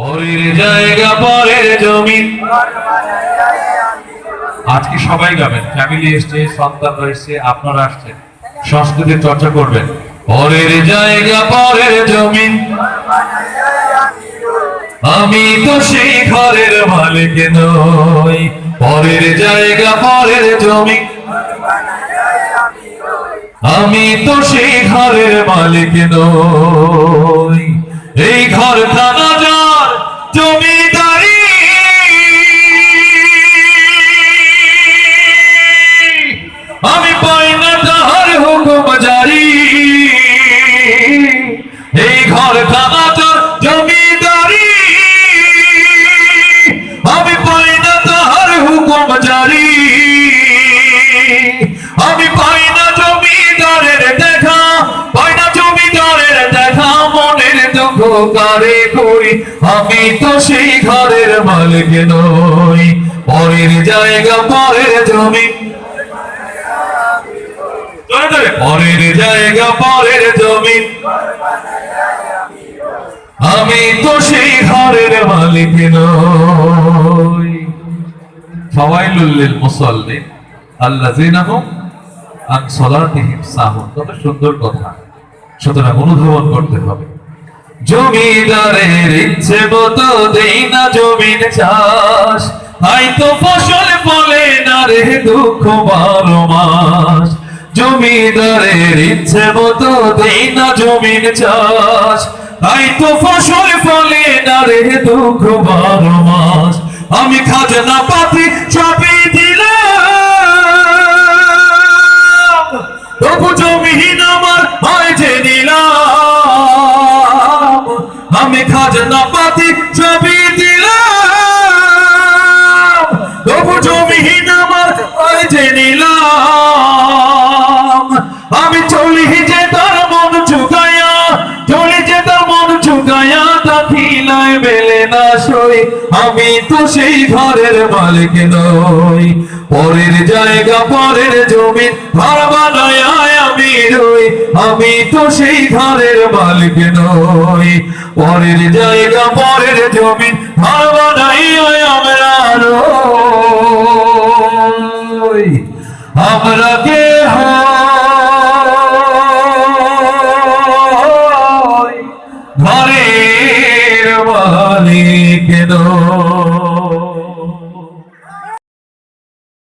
পরের জায়গা পরের জমি। আজকে সবাই গাবেন ফ্যামিলি এসছে সন্তান রয়েছে আপনারা আসছেন, সংস্কৃতির চর্চা করবেন। পরের জায়গা পরের জমিন আমি তো সেই ঘরের মালিক নই। পরের জায়গা পরের জমি। আমি তো সেই ঘরের মালিক নই। এই ঘর খানা মনের দুঃখ কারে আমি তো সেই ঘরের মালিক নই। পরের জায়গা, পরের জমি। পরের জায়গা, পরের জমি। আমি তো সেই ঘরের মালিক নই। সুন্দর কথা। সুতরাং অনুধাবন করতে হবে। জমিদারের ইচ্ছে মতো দেই না জমিন চাষ। হয়তো ফসল ফলে না রে দুঃখ বারো মাস। জমিদারের ইচ্ছে মতো দেই না জমিন চাষ। হয়তো ফসল ফলে না রে দুঃখ বারো মাস। আমি খাজনা পাতি চাপি আমি খাজনা পাতি ছবি দিলাম। জমিহীন আমার যে নিলাম। আমি চলি যে তার মন ঝুঁকায়া চলি যে তার মন মেলে না আমি তো সেই ঘরের মালিক নই। পরের জায়গা, পরের জমি আমি রই আমি তো সেই ঘরের মালিক নই। পরের জায়গা, পরের জমি আমরা কে ঘরের মালিক নই।